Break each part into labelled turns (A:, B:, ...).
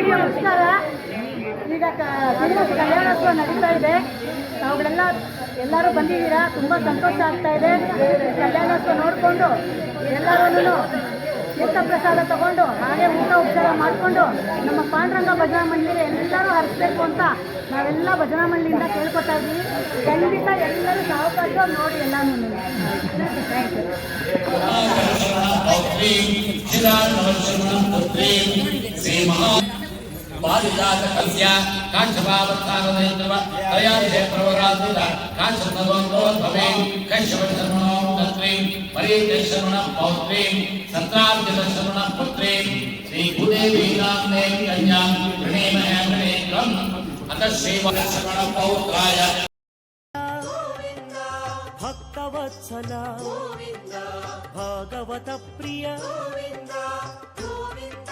A: ನಮಸ್ಕಾರ. ಈಗ ಶ್ರೀನಿವಾಸ ಕಲ್ಯಾಣೋತ್ಸವ ನಡೀತಾ ಇದೆ. ಅವುಗಳೆಲ್ಲ ಎಲ್ಲರೂ ಬಂದಿದ್ದೀರಾ? ತುಂಬ ಸಂತೋಷ ಆಗ್ತಾ ಇದೆ. ಕಲ್ಯಾಣೋತ್ಸವ ನೋಡಿಕೊಂಡು ಎಲ್ಲರೂ ತೀರ್ಥ ಪ್ರಸಾದ ತಗೊಂಡು, ಹಾಗೆ ಊಟ ಉಪಚಾರ ಮಾಡಿಕೊಂಡು, ನಮ್ಮ ಪಾಂಡುರಂಗ ಭಜನಾ ಮಂದಿರ ಎಲ್ಲರೂ ಹರಿಸ್ಬೇಕು ಅಂತ ನಾವೆಲ್ಲ ಭಜನಾ ಮಂಡಳಿಯಿಂದ ಕೇಳ್ಕೊತಾ ಇದ್ದೀವಿ. ಖಂಡಿತ ಎಲ್ಲರೂ ಸಾವಕಾಶವಾಗಿ ನೋಡಿ ಎಲ್ಲಾನು. ಥ್ಯಾಂಕ್ ಯು
B: ಶ್ರೀ
C: ಕಾಂಕ್ಷಭಾವಸ್ಥಾನದೇಂದ್ರವ पादिदासकस्य काञ्चभावत्सागदैतव तया क्षेत्रवरासीत काञ्चभवन्तोद्भवेन् कश्यपशर्मणो तत्त्वीं परीकशर्मणं पौत्रीं सत्रार्जितशर्मणं पुत्रीं श्रीभूदेवीनाम्नें कन्यां प्रणेमय प्रणेत्रम् अतः श्रीवशर्मणं पौत्राय। भक्तवत्सल। भागवत प्रिय गोविन्द। गोविन्द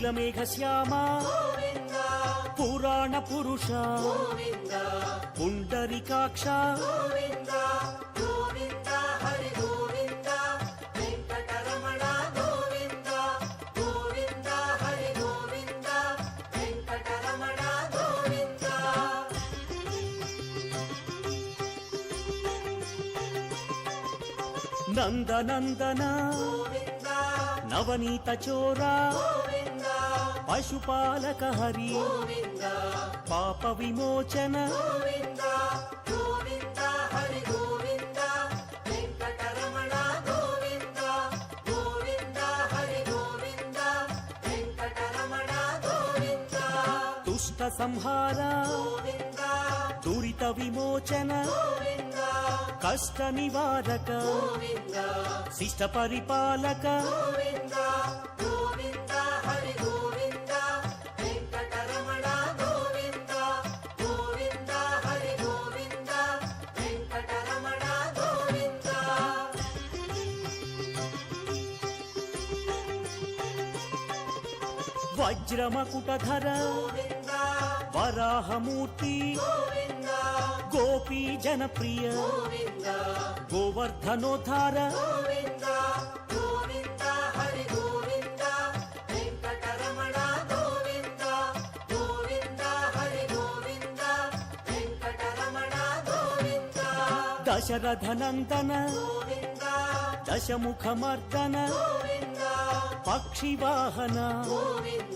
C: నీలమేఘ శ్యామ పురాణ పురుష పుండరికాక్ష నందనందన నవనీత చోరా పశుపాలక హరి. పాప విమోచన. దుష్ట సంహార. దురిత విమోచన. కష్ట నివారక. శిష్ట పరిపాలక. వజ్రమకుటధర వరాహమూర్తి. గోపీ జనప్రియ. గోవర్ధనోధార దశరథనందన. దశముఖమర్దన. పక్షివాహన.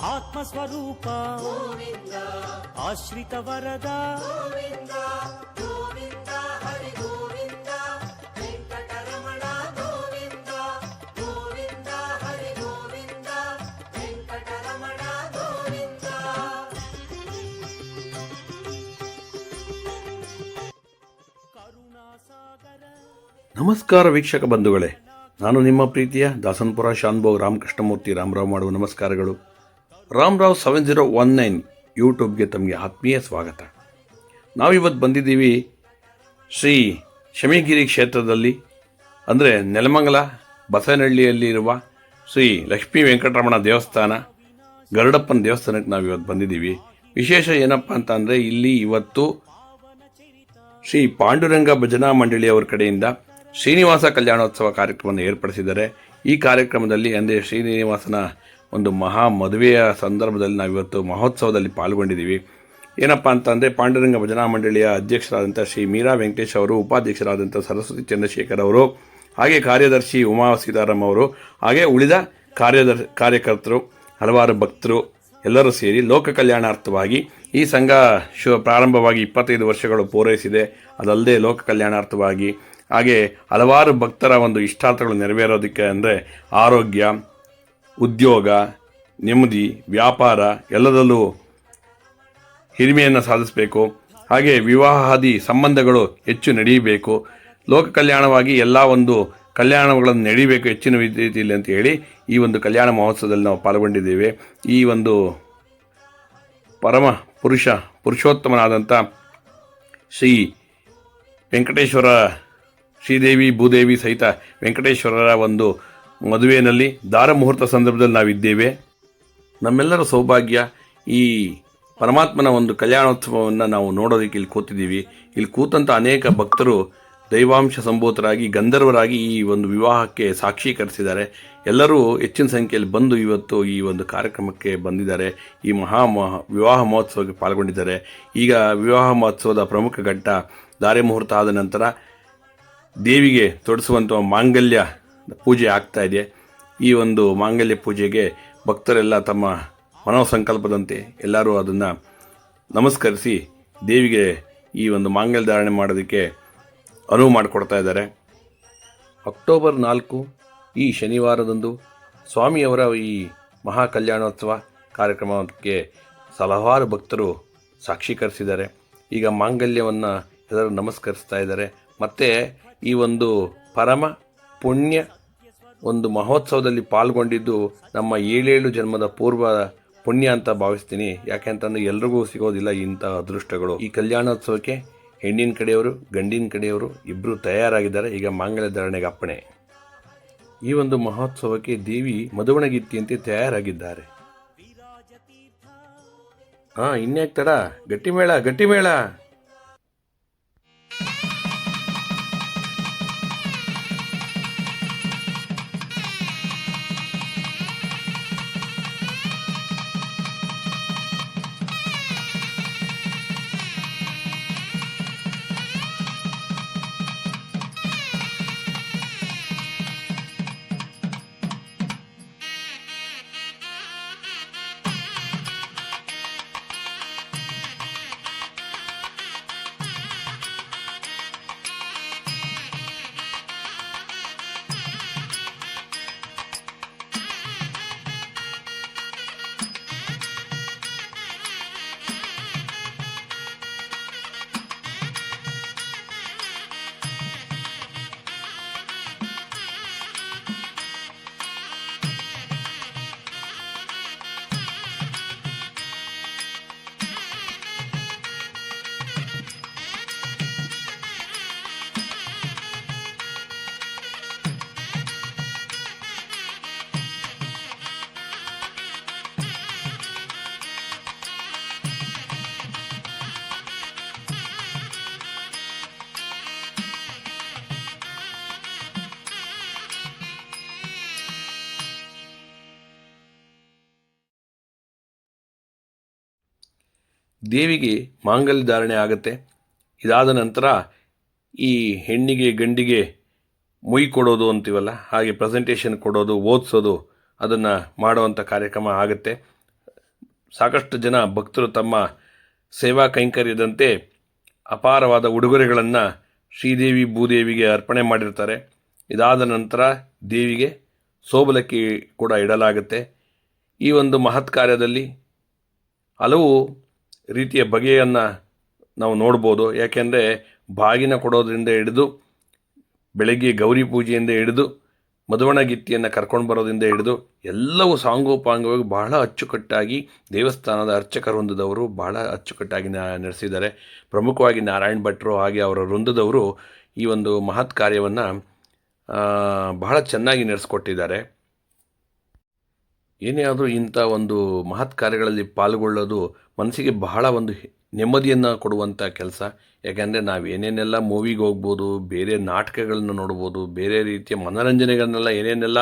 C: ಆತ್ಮಸ್ವರೂಪ. ಆಶ್ರಿತ ವರದ.
D: ನಮಸ್ಕಾರ ವೀಕ್ಷಕ ಬಂಧುಗಳೇ. ನಾನು ನಿಮ್ಮ ಪ್ರೀತಿಯ ದಾಸನ್ಪುರ ಶಾನ್ಭೋಗ್ ರಾಮಕೃಷ್ಣಮೂರ್ತಿ ರಾಮರಾವ್ ಮಾಡುವ ನಮಸ್ಕಾರಗಳು. Ramarao seven zero one nine ಯೂಟ್ಯೂಬ್ಗೆ ತಮಗೆ ಆತ್ಮೀಯ ಸ್ವಾಗತ. ನಾವಿವತ್ತು ಬಂದಿದ್ದೀವಿ ಶ್ರೀ ಶಮಿಗಿರಿ ಕ್ಷೇತ್ರದಲ್ಲಿ, ಅಂದರೆ ನೆಲಮಂಗಲ ಬಸವನಹಳ್ಳಿಯಲ್ಲಿರುವ ಶ್ರೀ ಲಕ್ಷ್ಮೀ ವೆಂಕಟರಮಣ ದೇವಸ್ಥಾನ, ಗರುಡಪ್ಪನ ದೇವಸ್ಥಾನಕ್ಕೆ ನಾವು ಇವತ್ತು ಬಂದಿದ್ದೀವಿ. ವಿಶೇಷ ಏನಪ್ಪ ಅಂತ ಇಲ್ಲಿ ಇವತ್ತು ಶ್ರೀ ಪಾಂಡುರಂಗ ಭಜನಾ ಮಂಡಳಿಯವರ ಕಡೆಯಿಂದ ಶ್ರೀನಿವಾಸ ಕಲ್ಯಾಣೋತ್ಸವ ಕಾರ್ಯಕ್ರಮವನ್ನು ಏರ್ಪಡಿಸಿದ್ದಾರೆ. ಈ ಕಾರ್ಯಕ್ರಮದಲ್ಲಿ ಅಂದರೆ ಶ್ರೀನಿವಾಸನ ಒಂದು ಮಹಾ ಮದುವೆಯ ಸಂದರ್ಭದಲ್ಲಿ ನಾವಿವತ್ತು ಮಹೋತ್ಸವದಲ್ಲಿ ಪಾಲ್ಗೊಂಡಿದ್ದೀವಿ. ಏನಪ್ಪ ಅಂತಂದರೆ ಪಾಂಡುರಂಗ ಭಜನಾ ಮಂಡಳಿಯ ಅಧ್ಯಕ್ಷರಾದಂಥ ಶ್ರೀ ಮೀರಾ ವೆಂಕಟೇಶ್ ಅವರು, ಉಪಾಧ್ಯಕ್ಷರಾದಂಥ ಸರಸ್ವತಿ ಚಂದ್ರಶೇಖರ್ ಅವರು, ಹಾಗೆ ಕಾರ್ಯದರ್ಶಿ ಉಮಾ ಸೀತಾರಾಮ್ ಅವರು, ಹಾಗೆ ಉಳಿದ ಕಾರ್ಯದರ್, ಕಾರ್ಯಕರ್ತರು, ಹಲವಾರು ಭಕ್ತರು ಎಲ್ಲರೂ ಸೇರಿ ಲೋಕ ಕಲ್ಯಾಣಾರ್ಥವಾಗಿ ಈ ಸಂಘ ಶು, ಪ್ರಾರಂಭವಾಗಿ ಇಪ್ಪತ್ತೈದು ವರ್ಷಗಳು ಪೂರೈಸಿದೆ. ಅದಲ್ಲದೆ ಲೋಕ ಕಲ್ಯಾಣಾರ್ಥವಾಗಿ ಹಾಗೆ ಹಲವಾರು ಭಕ್ತರ ಒಂದು ಇಷ್ಟಾರ್ಥಗಳು ನೆರವೇರೋದಕ್ಕೆ ಅಂದರೆ ಆರೋಗ್ಯ ಉದ್ಯೋಗ, ನೆಮ್ಮದಿ, ವ್ಯಾಪಾರ ಎಲ್ಲದಲ್ಲೂ ಹಿರಿಮೆಯನ್ನು ಸಾಧಿಸಬೇಕು. ಹಾಗೆ ವಿವಾಹಾದಿ ಸಂಬಂಧಗಳು ಹೆಚ್ಚು ನಡೆಯಬೇಕು. ಲೋಕ ಕಲ್ಯಾಣವಾಗಿ ಎಲ್ಲ ಒಂದು ಕಲ್ಯಾಣಗಳನ್ನು ನಡೀಬೇಕು ಹೆಚ್ಚಿನ ರೀತಿಯಲ್ಲಿ ಅಂತ ಹೇಳಿ ಈ ಒಂದು ಕಲ್ಯಾಣ ಮಹೋತ್ಸವದಲ್ಲಿ ನಾವು ಪಾಲ್ಗೊಂಡಿದ್ದೇವೆ. ಈ ಒಂದು ಪರಮ ಪುರುಷ ಪುರುಷೋತ್ತಮನಾದಂಥ ಶ್ರೀ ವೆಂಕಟೇಶ್ವರ ಶ್ರೀದೇವಿ ಭೂದೇವಿ ಸಹಿತ ವೆಂಕಟೇಶ್ವರರ ಒಂದು ಮದುವೆಯಲ್ಲಿ, ದಾರ ಮುಹೂರ್ತ ಸಂದರ್ಭದಲ್ಲಿ ನಾವಿದ್ದೇವೆ. ನಮ್ಮೆಲ್ಲರ ಸೌಭಾಗ್ಯ ಈ ಪರಮಾತ್ಮನ ಒಂದು ಕಲ್ಯಾಣೋತ್ಸವವನ್ನು ನಾವು ನೋಡೋದಕ್ಕೆ ಇಲ್ಲಿ ಕೂತಿದ್ದೀವಿ. ಇಲ್ಲಿ ಕೂತಂಥ ಅನೇಕ ಭಕ್ತರು ದೈವಾಂಶ ಸಂಭೂತರಾಗಿ ಗಂಧರ್ವರಾಗಿ ಈ ಒಂದು ವಿವಾಹಕ್ಕೆ ಸಾಕ್ಷೀಕರಿಸಿದ್ದಾರೆ ಎಲ್ಲರೂ ಹೆಚ್ಚಿನ ಸಂಖ್ಯೆಯಲ್ಲಿ ಬಂದು ಇವತ್ತು ಈ ಒಂದು ಕಾರ್ಯಕ್ರಮಕ್ಕೆ ಬಂದಿದ್ದಾರೆ. ಈ ಮಹಾ ಮಹ ವಿವಾಹ ಮಹೋತ್ಸವಕ್ಕೆ ಪಾಲ್ಗೊಂಡಿದ್ದಾರೆ. ಈಗ ವಿವಾಹ ಮಹೋತ್ಸವದ ಪ್ರಮುಖ ಘಟ್ಟ ದಾರೆ ಮುಹೂರ್ತ ಆದ ನಂತರ ದೇವಿಗೆ ತೊಡಿಸುವಂಥ ಮಾಂಗಲ್ಯ ಪೂಜೆ ಆಗ್ತಾ ಇದೆ. ಈ ಒಂದು ಮಾಂಗಲ್ಯ ಪೂಜೆಗೆ ಭಕ್ತರೆಲ್ಲ ತಮ್ಮ ಮನೋಸಂಕಲ್ಪದಂತೆ ಎಲ್ಲರೂ ಅದನ್ನು ನಮಸ್ಕರಿಸಿ ದೇವಿಗೆ ಈ ಒಂದು ಮಾಂಗಲ್ಯ ಧಾರಣೆ ಮಾಡೋದಕ್ಕೆ ಅನುವು ಮಾಡಿಕೊಡ್ತಾ ಇದ್ದಾರೆ. ಅಕ್ಟೋಬರ್ ನಾಲ್ಕು ಈ ಶನಿವಾರದಂದು ಸ್ವಾಮಿಯವರ ಈ ಮಹಾ ಕಲ್ಯಾಣೋತ್ಸವ ಕಾರ್ಯಕ್ರಮಕ್ಕೆ ಹಲವಾರು ಭಕ್ತರು ಸಾಕ್ಷೀಕರಿಸಿದ್ದಾರೆ ಈಗ ಮಾಂಗಲ್ಯವನ್ನು ಎಲ್ಲರೂ ನಮಸ್ಕರಿಸ್ತಾ ಇದ್ದಾರೆ. ಮತ್ತು ಈ ಒಂದು ಪರಮ ಪುಣ್ಯ ಒಂದು ಮಹೋತ್ಸವದಲ್ಲಿ ಪಾಲ್ಗೊಂಡಿದ್ದು ನಮ್ಮ ಏಳೇಳು ಜನ್ಮದ ಪೂರ್ವ ಪುಣ್ಯ ಅಂತ ಭಾವಿಸ್ತೀನಿ. ಯಾಕೆಂತಂದ್ರೆ ಎಲ್ರಿಗೂ ಸಿಗೋದಿಲ್ಲ ಇಂಥ ಅದೃಷ್ಟಗಳು. ಈ ಕಲ್ಯಾಣೋತ್ಸವಕ್ಕೆ ಹೆಣ್ಣಿನ ಕಡೆಯವರು ಗಂಡಿನ ಕಡೆಯವರು ಇಬ್ಬರು ತಯಾರಾಗಿದ್ದಾರೆ. ಈಗ ಮಾಂಗಲ್ಯ ಧಾರಣೆಗೆ ಅಪ್ಪಣೆ. ಈ ಒಂದು ಮಹೋತ್ಸವಕ್ಕೆ ದೇವಿ ಮಧುವಣಗಿತ್ತಿಯಂತೆ ತಯಾರಾಗಿದ್ದಾರೆ. ಹಾಂ ಇನ್ಯಾಕ್ ಗಟ್ಟಿಮೇಳ ಗಟ್ಟಿ ಮೇಳ ದೇವಿಗೆ ಮಾಂಗಲ್ಯ ಧಾರಣೆ ಆಗುತ್ತೆ. ಇದಾದ ನಂತರ ಈ ಹೆಣ್ಣಿಗೆ, ಗಂಡಿಗೆ ಮುಯ್ ಕೊಡೋದು ಅಂತೀವಲ್ಲ, ಹಾಗೆ ಪ್ರೆಸೆಂಟೇಷನ್ ಕೊಡೋದು, ಓದಿಸೋದು, ಅದನ್ನು ಮಾಡುವಂಥ ಕಾರ್ಯಕ್ರಮ ಆಗುತ್ತೆ. ಸಾಕಷ್ಟು ಜನ ಭಕ್ತರು ತಮ್ಮ ಸೇವಾ ಕೈಂಕರ್ಯದಂತೆ ಅಪಾರವಾದ ಉಡುಗೊರೆಗಳನ್ನು ಶ್ರೀದೇವಿ ಭೂದೇವಿಗೆ ಅರ್ಪಣೆ ಮಾಡಿರ್ತಾರೆ. ಇದಾದ ನಂತರ ದೇವಿಗೆ ಸೋಬಲಕ್ಕಿ ಕೂಡ ಇಡಲಾಗುತ್ತೆ. ಈ ಒಂದು ಮಹತ್ ಕಾರ್ಯದಲ್ಲಿ ಹಲವು ರೀತಿಯ ಬಗೆಯನ್ನು ನಾವು ನೋಡ್ಬೋದು. ಯಾಕೆಂದರೆ ಬಾಗಿನ ಕೊಡೋದ್ರಿಂದ ಹಿಡಿದು, ಬೆಳಗ್ಗೆ ಗೌರಿ ಪೂಜೆಯಿಂದ ಹಿಡಿದು ಮಧುವಣಗಿತ್ತಿಯನ್ನು ಕರ್ಕೊಂಡು ಬರೋದ್ರಿಂದ ಹಿಡಿದು, ಎಲ್ಲವೂ ಸಾಂಗೋಪಾಂಗವಾಗಿ ಬಹಳ ಅಚ್ಚುಕಟ್ಟಾಗಿ ದೇವಸ್ಥಾನದ ಅರ್ಚಕ ವೃಂದದವರು ಬಹಳ ಅಚ್ಚುಕಟ್ಟಾಗಿ ನಡೆಸಿದ್ದಾರೆ. ಪ್ರಮುಖವಾಗಿ ನಾರಾಯಣ್ ಭಟ್ರು ಹಾಗೆ ಅವರ ವೃಂದದವರು ಈ ಒಂದು ಮಹತ್ ಕಾರ್ಯವನ್ನು ಬಹಳ ಚೆನ್ನಾಗಿ ನಡೆಸ್ಕೊಟ್ಟಿದ್ದಾರೆ. ಏನೇ ಆದರೂ ಇಂಥ ಒಂದು ಮಹತ್ ಕಾರ್ಯಗಳಲ್ಲಿ ಪಾಲ್ಗೊಳ್ಳೋದು ಮನಸ್ಸಿಗೆ ಬಹಳ ಒಂದು ನೆಮ್ಮದಿಯನ್ನು ಕೊಡುವಂಥ ಕೆಲಸ. ಯಾಕೆಂದರೆ ನಾವು ಏನೇನೆಲ್ಲ ಮೂವಿಗೆ ಹೋಗ್ಬೋದು, ಬೇರೆ ನಾಟಕಗಳನ್ನ ನೋಡ್ಬೋದು, ಬೇರೆ ರೀತಿಯ ಮನೋರಂಜನೆಗಳನ್ನೆಲ್ಲ ಏನೇನೆಲ್ಲ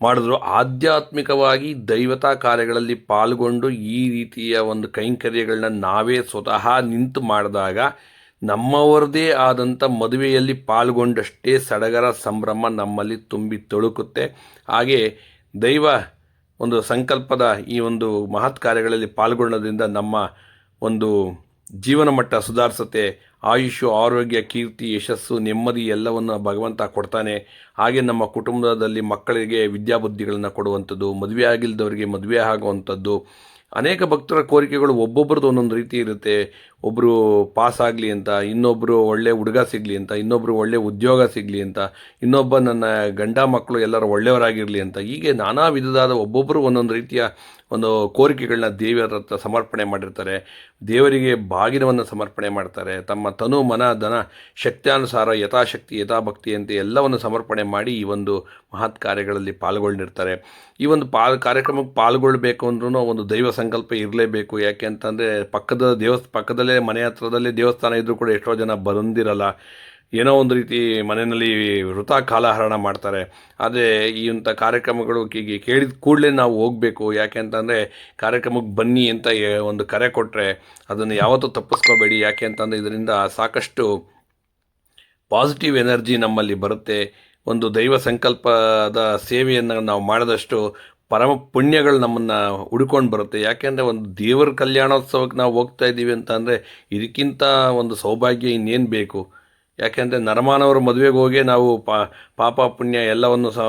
D: ಮಾಡಿದ್ರು, ಆಧ್ಯಾತ್ಮಿಕವಾಗಿ ದೈವತಾ ಕಾರ್ಯಗಳಲ್ಲಿ ಪಾಲ್ಗೊಂಡು ಈ ರೀತಿಯ ಒಂದು ಕೈಂಕರ್ಯಗಳನ್ನ ನಾವೇ ಸ್ವತಃ ನಿಂತು ಮಾಡಿದಾಗ ನಮ್ಮವರದೇ ಆದಂಥ ಮದುವೆಯಲ್ಲಿ ಪಾಲ್ಗೊಂಡಷ್ಟೇ ಸಡಗರ ಸಂಭ್ರಮ ನಮ್ಮಲ್ಲಿ ತುಂಬಿ ತೊಳುಕುತ್ತೆ. ಹಾಗೆ ದೈವ ಒಂದು ಸಂಕಲ್ಪದ ಈ ಒಂದು ಮಹತ್ ಕಾರ್ಯಗಳಲ್ಲಿ ಪಾಲ್ಗೊಳ್ಳೋದ್ರಿಂದ ನಮ್ಮ ಒಂದು ಜೀವನ ಮಟ್ಟ ಸುಧಾರಿಸುತ್ತೆ. ಆಯುಷು ಆರೋಗ್ಯ, ಕೀರ್ತಿ, ಯಶಸ್ಸು, ನೆಮ್ಮದಿ ಎಲ್ಲವನ್ನು ಭಗವಂತ ಕೊಡ್ತಾನೆ. ಹಾಗೆ ನಮ್ಮ ಕುಟುಂಬದಲ್ಲಿ ಮಕ್ಕಳಿಗೆ ವಿದ್ಯಾಬುದ್ಧಿಗಳನ್ನು ಕೊಡುವಂಥದ್ದು, ಮದುವೆ ಆಗಿಲ್ಲದವರಿಗೆ ಮದುವೆ ಆಗುವಂಥದ್ದು. ಅನೇಕ ಭಕ್ತರ ಕೋರಿಕೆಗಳು ಒಬ್ಬೊಬ್ಬರದ್ದು ಒಂದೊಂದು ರೀತಿ ಇರುತ್ತೆ. ಒಬ್ಬರು ಪಾಸ್ ಆಗಲಿ ಅಂತ ಇನ್ನೊಬ್ಬರು ಒಳ್ಳೆ ಹುಡುಗ ಸಿಗಲಿ ಅಂತ ಇನ್ನೊಬ್ಬರು ಒಳ್ಳೆ ಉದ್ಯೋಗ ಸಿಗಲಿ ಅಂತ, ಇನ್ನೊಬ್ಬ ನನ್ನ ಗಂಡ ಮಕ್ಕಳು ಎಲ್ಲರೂ ಒಳ್ಳೆಯವರಾಗಿರಲಿ ಅಂತ, ಹೀಗೆ ನಾನಾ ವಿಧದಾದ ಒಬ್ಬೊಬ್ಬರು ಒಂದೊಂದು ರೀತಿಯ ಒಂದು ಕೋರಿಕೆಗಳನ್ನ ದೇವರ ಹತ್ರ ಸಮರ್ಪಣೆ ಮಾಡಿರ್ತಾರೆ. ದೇವರಿಗೆ ಬಾಗಿನವನ್ನು ಸಮರ್ಪಣೆ ಮಾಡ್ತಾರೆ. ತಮ್ಮ ತನು, ಮನ, ಧನ, ಶಕ್ತಿಯಾನುಸಾರ ಯಥಾಶಕ್ತಿ, ಯಥಾಭಕ್ತಿ ಅಂತ ಎಲ್ಲವನ್ನು ಸಮರ್ಪಣೆ ಮಾಡಿ ಈ ಒಂದು ಮಹತ್ ಕಾರ್ಯಗಳಲ್ಲಿ ಪಾಲ್ಗೊಂಡಿರ್ತಾರೆ ಈ ಒಂದು ಪಾಲ್, ಕಾರ್ಯಕ್ರಮಕ್ಕೆ ಪಾಲ್ಗೊಳ್ಬೇಕು ಅಂದ್ರೂ ಒಂದು ದೈವ ಸಂಕಲ್ಪ ಇರಲೇಬೇಕು. ಯಾಕೆ ಅಂತಂದರೆ ಪಕ್ಕದ ದೇವಸ್ ಪಕ್ಕದಲ್ಲೇ ಮನೆ ಹತ್ರದಲ್ಲೇ ದೇವಸ್ಥಾನ ಇದ್ದರೂ ಕೂಡ ಎಷ್ಟೋ ಜನ ಬಂದಿರಲ್ಲ ಏನೋ ಒಂದು ರೀತಿ ಮನೆಯಲ್ಲಿ ವೃತ ಕಾಲಹರಣ ಮಾಡ್ತಾರೆ. ಆದರೆ ಈ ಇಂಥ ಕಾರ್ಯಕ್ರಮಗಳು ಕೇಳಿದ ಕೂಡಲೇ ನಾವು ಹೋಗಬೇಕು. ಯಾಕೆ ಅಂತಂದರೆ, ಕಾರ್ಯಕ್ರಮಕ್ಕೆ ಬನ್ನಿ ಅಂತ ಒಂದು ಕರೆ ಕೊಟ್ಟರೆ ಅದನ್ನು ಯಾವತ್ತೂ ತಪ್ಪಿಸ್ಕೋಬೇಡಿ. ಯಾಕೆ ಅಂತಂದರೆ ಇದರಿಂದ ಸಾಕಷ್ಟು ಪಾಸಿಟಿವ್ ಎನರ್ಜಿ ನಮ್ಮಲ್ಲಿ ಬರುತ್ತೆ. ಒಂದು ದೈವ ಸಂಕಲ್ಪದ ಸೇವೆಯನ್ನು ನಾವು ಮಾಡಿದಷ್ಟು ಪರಮ ಪುಣ್ಯಗಳು ನಮ್ಮನ್ನು ಹುಡ್ಕೊಂಡು ಬರುತ್ತೆ. ಯಾಕೆಂದರೆ ಒಂದು ದೇವರ ಕಲ್ಯಾಣೋತ್ಸವಕ್ಕೆ ನಾವು ಹೋಗ್ತಾ ಇದ್ದೀವಿ ಅಂತ ಅಂದರೆ ಇದಕ್ಕಿಂತ ಒಂದು ಸೌಭಾಗ್ಯ ಇನ್ನೇನು ಬೇಕು? ಯಾಕೆಂದರೆ ನರಮಾನವರ ಮದುವೆಗೆ ಹೋಗಿ ನಾವು ಪಾಪ, ಪುಣ್ಯ ಎಲ್ಲವನ್ನು ಸಹ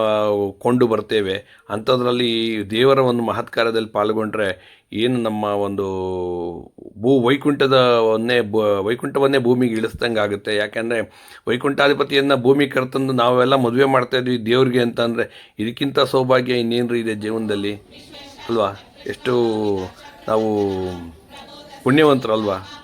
D: ಕೊಂಡು ಬರ್ತೇವೆ ಅಂಥದ್ರಲ್ಲಿ ದೇವರ ಒಂದು ಮಹತ್ಕಾರ್ಯದಲ್ಲಿ ಪಾಲ್ಗೊಂಡ್ರೆ ಏನು ನಮ್ಮ ಒಂದು ಭೂ ವೈಕುಂಠದವನ್ನೇ ಬ ವೈಕುಂಠವನ್ನೇ ಭೂಮಿಗೆ ಇಳಿಸ್ದಂಗೆ ಆಗುತ್ತೆ. ಯಾಕೆಂದರೆ ವೈಕುಂಠಾಧಿಪತಿಯನ್ನು ಭೂಮಿ ಕರೆತಂದು ನಾವೆಲ್ಲ ಮದುವೆ ಮಾಡ್ತಾ ಇದ್ವಿ ದೇವ್ರಿಗೆ ಅಂತಂದರೆ ಇದಕ್ಕಿಂತ ಸೌಭಾಗ್ಯ ಇನ್ನೇನು ಇದೆ ಜೀವನದಲ್ಲಿ? ಅಲ್ವಾ? ಎಷ್ಟು ನಾವು ಪುಣ್ಯವಂತರಲ್ವಾ?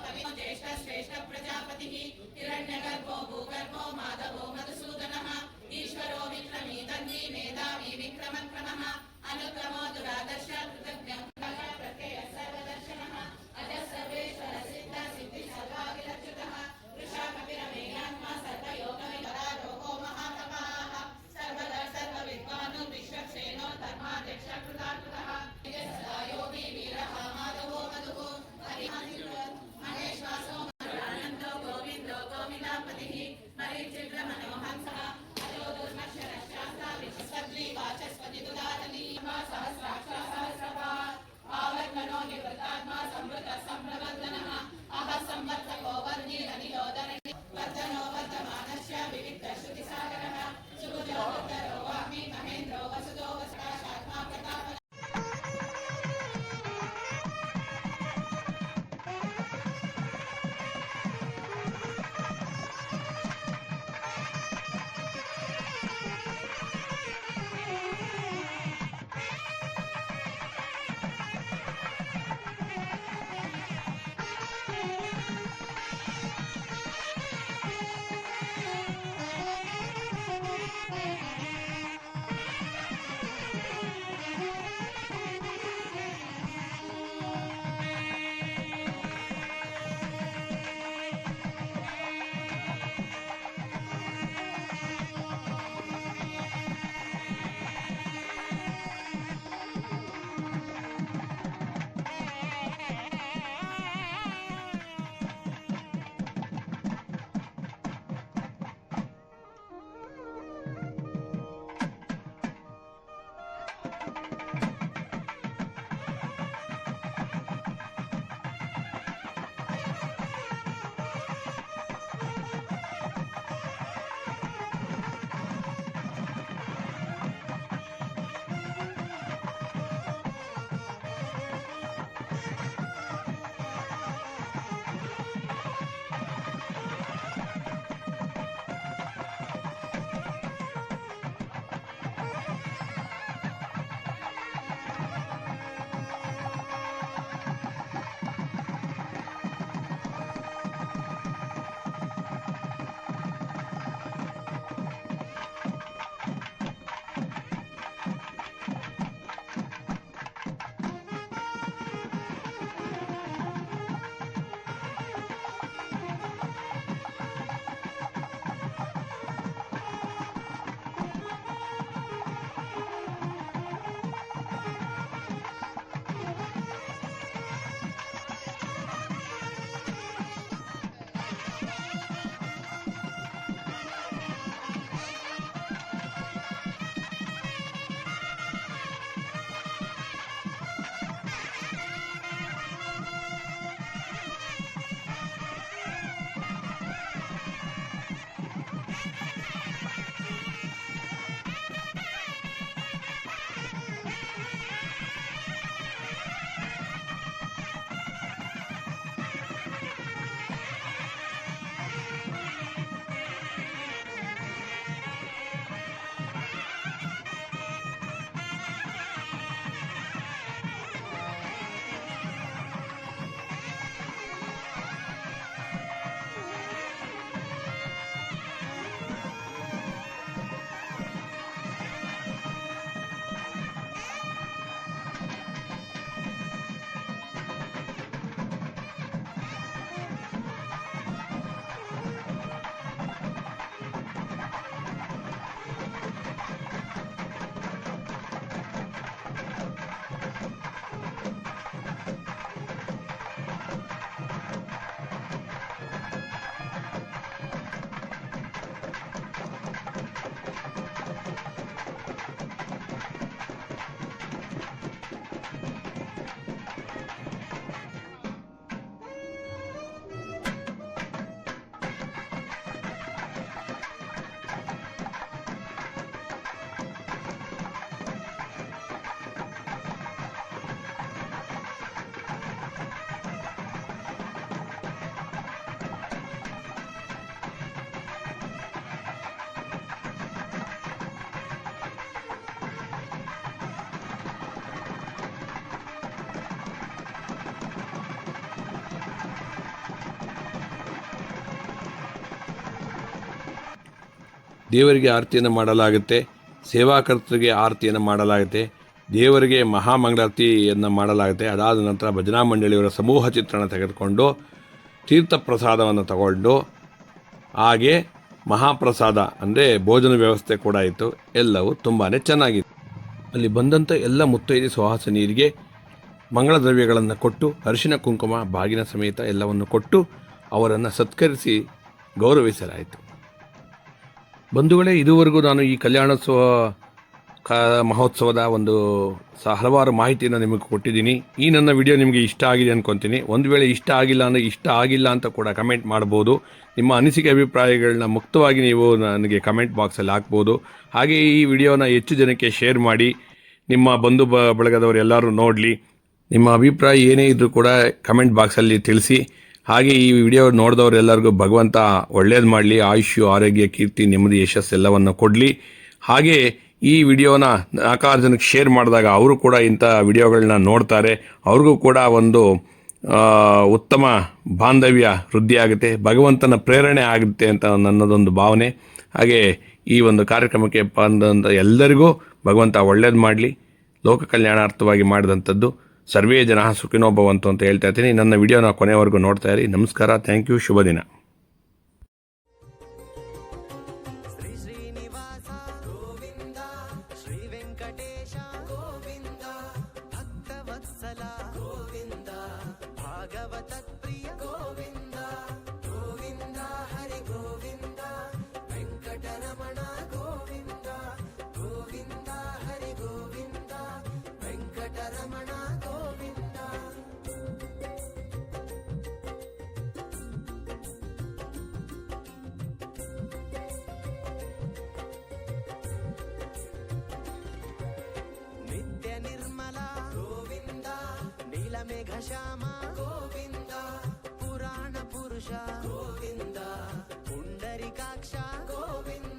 D: ದೇವರಿಗೆ ಆರತಿಯನ್ನು ಮಾಡಲಾಗುತ್ತೆ, ಸೇವಾಕರ್ತರಿಗೆ ಆರತಿಯನ್ನು ಮಾಡಲಾಗುತ್ತೆ, ದೇವರಿಗೆ ಮಹಾಮಂಗಳಾರತಿಯನ್ನು ಮಾಡಲಾಗುತ್ತೆ. ಅದಾದ ನಂತರ ಭಜನಾ ಮಂಡಳಿಯವರ ಸಮೂಹ ಚಿತ್ರಣ ತೆಗೆದುಕೊಂಡು ತೀರ್ಥ ಪ್ರಸಾದವನ್ನು ತಗೊಂಡು ಹಾಗೆ ಮಹಾಪ್ರಸಾದ, ಅಂದರೆ ಭೋಜನ ವ್ಯವಸ್ಥೆ ಕೂಡ ಇತ್ತು ಎಲ್ಲವೂ ತುಂಬಾ ಚೆನ್ನಾಗಿತ್ತು ಅಲ್ಲಿ ಬಂದಂಥ ಎಲ್ಲ ಮುತ್ತೈದೆ ಸುಹಾಸನಿಯರಿಗೆ ಮಂಗಳ ದ್ರವ್ಯಗಳನ್ನು ಕೊಟ್ಟು, ಅರಿಶಿನ, ಕುಂಕುಮ, ಬಾಗಿನ ಸಮೇತ ಎಲ್ಲವನ್ನು ಕೊಟ್ಟು ಅವರನ್ನು ಸತ್ಕರಿಸಿ ಗೌರವಿಸಲಾಯಿತು. ಬಂಧುಗಳೇ, ಇದುವರೆಗೂ ನಾನು ಈ ಕಲ್ಯಾಣೋತ್ಸವ ಕಾ, ಮಹೋತ್ಸವದ ಒಂದು ಸಹ ಹಲವಾರು ಮಾಹಿತಿಯನ್ನು ನಿಮಗೆ ಕೊಟ್ಟಿದ್ದೀನಿ. ಈ ನನ್ನ ವಿಡಿಯೋ ನಿಮಗೆ ಇಷ್ಟ ಆಗಿದೆ ಅಂದ್ಕೊತೀನಿ ಒಂದು ವೇಳೆ ಇಷ್ಟ ಆಗಿಲ್ಲ ಅಂದರೆ ಇಷ್ಟ ಆಗಿಲ್ಲ ಅಂತ ಕೂಡ ಕಮೆಂಟ್ ಮಾಡ್ಬೋದು. ನಿಮ್ಮ ಅನಿಸಿಕೆ, ಅಭಿಪ್ರಾಯಗಳನ್ನ ಮುಕ್ತವಾಗಿ ನೀವು ನನಗೆ ಕಮೆಂಟ್ ಬಾಕ್ಸಲ್ಲಿ ಹಾಕ್ಬೋದು. ಹಾಗೆ ಈ ವಿಡಿಯೋನ ಹೆಚ್ಚು ಜನಕ್ಕೆ ಶೇರ್ ಮಾಡಿ. ನಿಮ್ಮ ಬಂಧು ಬ ಬಳಗದವರು ಎಲ್ಲರೂ ನೋಡಲಿ. ನಿಮ್ಮ ಅಭಿಪ್ರಾಯ ಏನೇ ಇದ್ದರೂ ಕೂಡ ಕಮೆಂಟ್ ಬಾಕ್ಸಲ್ಲಿ ತಿಳಿಸಿ. ಹಾಗೆ ಈ ವಿಡಿಯೋ ನೋಡಿದವರೆಲ್ಲರಿಗೂ ಭಗವಂತ ಒಳ್ಳೇದು ಮಾಡಲಿ, ಆಯುಷ್ಯು, ಆರೋಗ್ಯ, ಕೀರ್ತಿ, ನೆಮ್ಮದಿ, ಯಶಸ್ಸು ಎಲ್ಲವನ್ನು ಕೊಡಲಿ. ಹಾಗೆ ಈ ವಿಡಿಯೋನ ನಾಲ್ಕಾರು ಜನಕ್ಕೆ ಶೇರ್ ಮಾಡಿದಾಗ ಅವರು ಕೂಡ ಇಂಥ ವಿಡಿಯೋಗಳನ್ನ ನೋಡ್ತಾರೆ. ಅವ್ರಿಗೂ ಕೂಡ ಒಂದು ಉತ್ತಮ ಬಾಂಧವ್ಯ ವೃದ್ಧಿಯಾಗುತ್ತೆ ಭಗವಂತನ ಪ್ರೇರಣೆ ಆಗುತ್ತೆ ಅಂತ ನನ್ನದೊಂದು ಭಾವನೆ. ಹಾಗೆ ಈ ಒಂದು ಕಾರ್ಯಕ್ರಮಕ್ಕೆ ಬಂದಂಥ ಎಲ್ಲರಿಗೂ ಭಗವಂತ ಒಳ್ಳೇದು ಮಾಡಲಿ. ಲೋಕ ಕಲ್ಯಾಣಾರ್ಥವಾಗಿ ಮಾಡಿದಂಥದ್ದು. ಸರ್ವೇ ಜನ ಸುಖಿನೋ ಭವಂತು ಅಂತ ಹೇಳ್ತಾ ಇದ್ದೀನಿ. ನನ್ನ ವಿಡಿಯೋನ ಕೊನೆವರೆಗೂ ನೋಡ್ತಾ ಇರಿ. ನಮಸ್ಕಾರ. Thank you. ಶುಭ ದಿನ.
C: మేఘశ్యామ గోవింద పురాణ పురుష గోవింద పుండరికాక్ష గోవింద